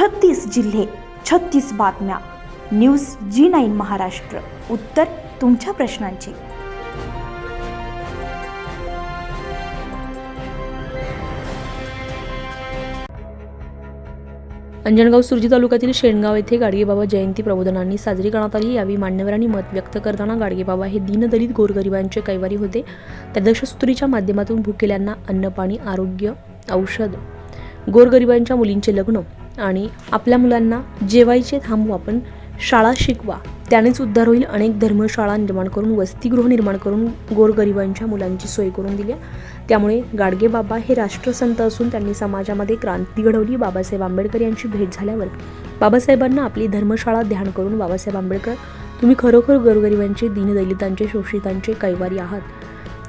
छत्तीस जिल्हे छत्तीस बातम्या. News G nine Maharashtra. उत्तर तुमच्या प्रश्नांची. अंजनगाव सुरजी तालुक्यातील शेणगाव येथे गाडगेबाबा जयंती प्रबोधनांनी साजरी करण्यात आली. यावेळी मान्यवरांनी मत व्यक्त करताना गाडगेबाबा हे दीनदलित गोरगरिबांचे कैवारी होते. त्या दशस्तुरीच्या माध्यमातून भुकेल्यांना अन्नपाणी आरोग्य औषध. गोरगरिबांच्या मुलींचे लग्न आणि आपल्या मुलांना जेवायचे थांबू आपण शाळा शिकवा. त्यानेच उद्धार होईल. अनेक धर्मशाळा निर्माण करून वसतिगृह निर्माण करून गोरगरिबांच्या मुलांची सोय करून दिली त्यामुळे गाडगे बाबा हे राष्ट्रसंत असून त्यांनी समाजामध्ये क्रांती घडवली. बाबासाहेब आंबेडकर यांची भेट झाल्यावर बाबासाहेबांना आपली धर्मशाळा ध्यान करून बाबासाहेब आंबेडकर तुम्ही खरोखर गोरगरिबांचे दीनदलितांचे शोषितांचे कैवारी आहात.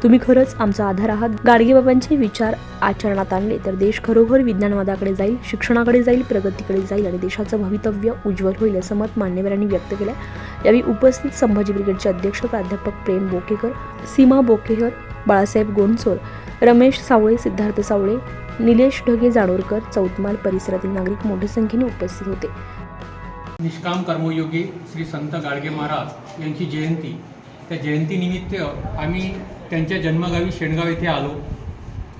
तुम्ही खरंच आमचा आधार आहात. गाडगेबाबांचे विचार आचरणात आणले तर देश खरोखर विज्ञानवादाकडे जाईल शिक्षणाकडे जाईल प्रगतीकडे जाईल आणि देशाचं भवितव्य उज्ज्वल होईल असं मत मान्यवरांनी व्यक्त केलं यावेळी उपस्थित संभाजी ब्रिगेडचे अध्यक्ष प्राध्यापक प्रेम बोकेकर सीमा बोकेकर बाळासाहेब गोंडसोर रमेश सावळे सिद्धार्थ सावळे निलेश ढगे जाणोरकर चौतमाल परिसरातील नागरिक मोठ्या संख्येने उपस्थित होते. निष्काम कर्मयोगी श्री संत गाडगे महाराज यांची जयंती. त्या जयंतीनिमित्त आम्ही त्यांच्या जन्मगावी शेणगाव येथे आलो.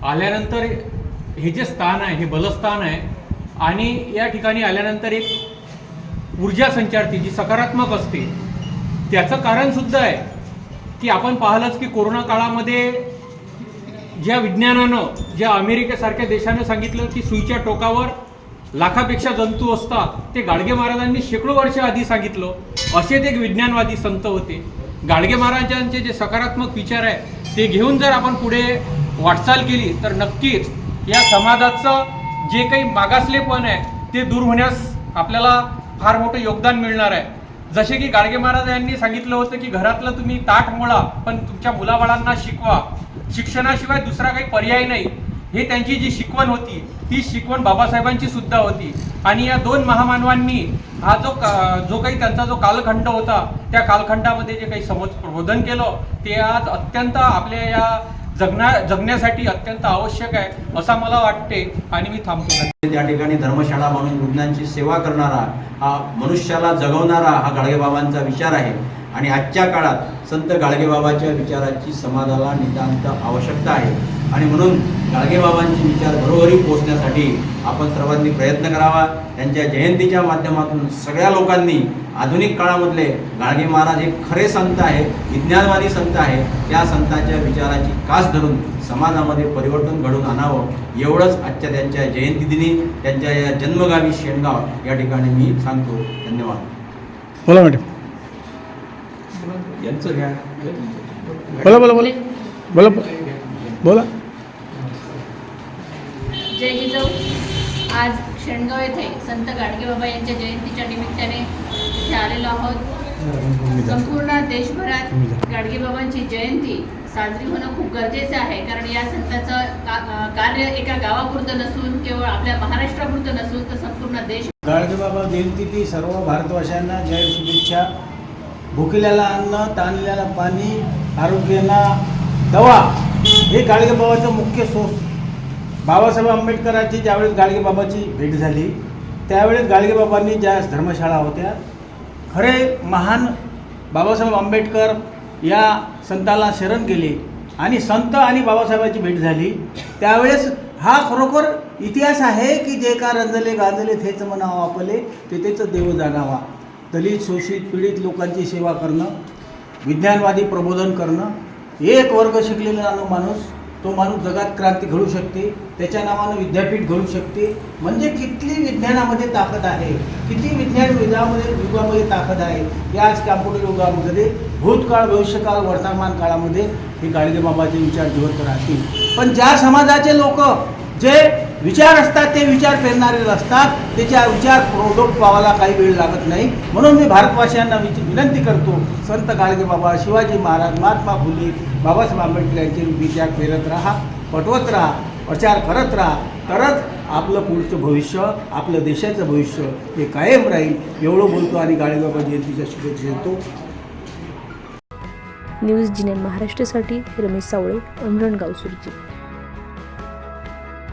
आल्यानंतर हे जे स्थान आहे हे बलस्थान आहे आणि या ठिकाणी आल्यानंतर एक ऊर्जा संचारते जी सकारात्मक असते त्याचं कारणसुद्धा आहे की आपण पाहिलंच की कोरोना काळामध्ये ज्या विज्ञानानं ज्या अमेरिकेसारख्या देशानं सांगितलं की सुईच्या टोकावर लाखापेक्षा जंतू असतात ते गाडगे महाराजांनी शेकडो वर्ष आधी सांगितलं. असेच एक विज्ञानवादी संत होते. गाडगे महाराजांचे जे सकारात्मक विचार आहे ते घेऊन जर आपण पुढे वाटचाल केली तर नक्कीच या समाजाचं जे काही मागासलेपण आहे ते दूर होण्यास आपल्याला फार मोठं योगदान मिळणार आहे. जसे की गाडगे महाराज यांनी सांगितलं होतं की घरातलं तुम्ही ताट मोळा पण तुमच्या मुलाबाळांना शिकवा. शिक्षणाशिवाय दुसरा काही पर्याय नाही. हे त्यांची जी शिकवण होती ती शिकवण बाबासाहेबांची सुद्धा होती. आणि या दोन महामानवांनी हा जो का- जो काही त्यांचा जो कालखंड होता त्या कालखंडामध्ये जे काही समज प्रबोधन केलं ते आज अत्यंत आपल्या या जगण्या जगण्यासाठी अत्यंत आवश्यक आहे असं मला वाटते. आणि मी थांबतो. त्या ठिकाणी धर्मशाळा म्हणून रुग्णांची सेवा करणारा हा मनुष्याला जगवणारा हा गाडगेबाबांचा विचार आहे. आणि आजच्या काळात संत गाडगेबाबाच्या विचाराची समाजाला नितांत आवश्यकता आहे. आणि म्हणून गाडगेबाबांचे विचार घरोघरी पोहोचण्यासाठी आपण सर्वांनी प्रयत्न करावा. त्यांच्या जयंतीच्या माध्यमातून सगळ्या लोकांनी आधुनिक काळामधले गाडगे महाराज हे खरे संत आहे विज्ञानवादी संत आहे त्या संतांच्या विचाराची कास धरून समाजामध्ये परिवर्तन घडून आणावं. एवढंच आजच्या त्यांच्या जयंती दिनी त्यांच्या या जन्मगावी शेणगाव या ठिकाणी मी सांगतो. धन्यवाद. बोला मॅडम. यांचं घ्या. बोला बोला बोला. बोला बोला. जय जिजाऊ. आज शेणगाव येथे संत गाडगेबाबा यांच्या जयंतीच्या निमित्ताने इथे आलेलो आहोत. संपूर्ण देशभरात गाडगेबाबांची जयंती साजरी होणं खूप गरजेचं आहे. कारण या संताचं कार्य एका गावापुरतं नसून केवळ आपल्या महाराष्ट्रापुरतं नसून तर संपूर्ण देश गाडगेबाबा जयंती ती सर्व भारतवासियांना जय शुभेच्छा. भुकेल्याला अन्न ताणलेल्याला पाणी आरोग्याला दवा हे गाडगेबाबाचं मुख्य सोर्स बाबासाहेब आंबेडकरांची ज्यावेळेस गाडगेबाबाची भेट झाली त्यावेळेस गाडगेबाबांनी ज्या धर्मशाळा होत्या खरे महान बाबासाहेब आंबेडकर या संताला शरण गेले आणि संत आणि बाबासाहेबांची भेट झाली. त्यावेळेस हा खरोखर इतिहास आहे की जे का रंजले गांजले थेच म्हणावं आपले तेथेच देव जाणावा दलित शोषित पीडित लोकांची सेवा करणं विज्ञानवादी प्रबोधन करणं एक वर्ग शिकलेला माणूस तो माणूस जगात क्रांती घडू शकते त्याच्या नावानं विद्यापीठ घडू शकते. म्हणजे किती विज्ञानामध्ये ताकद आहे किती विज्ञान युगामध्ये युगामध्ये ताकद आहे याच कॅम्प्युटर युगामध्ये भूतकाळ भविष्यकाळ वर्तमान काळामध्ये हे गाडगेबाबाचे विचार जिवंत राहतील. पण ज्या समाजाचे लोक जे विचार असतात ते विचार पेरणारे असतात त्याच्या विचार प्रोडक्ट पावायला काही वेळ लागत नाही. म्हणून मी भारतवासियांना विच- विनंती करतो संत गाडगे बाबा शिवाजी महाराज महात्मा फुले बाबासाहेब आंबेडकर यांचे विचार पेरत राहा पटवत राहा प्रचार करत राहा. तरच आपलं पुढचं भविष्य आपलं देशाचं भविष्य हे कायम राहील. एवढं बोलतो आणि गाडगेबाबा जयंतीच्या शुभेच्छा देतो. न्यूज जिनेन महाराष्ट्रासाठी रमेश सावळे अमरणगाव सुरजी.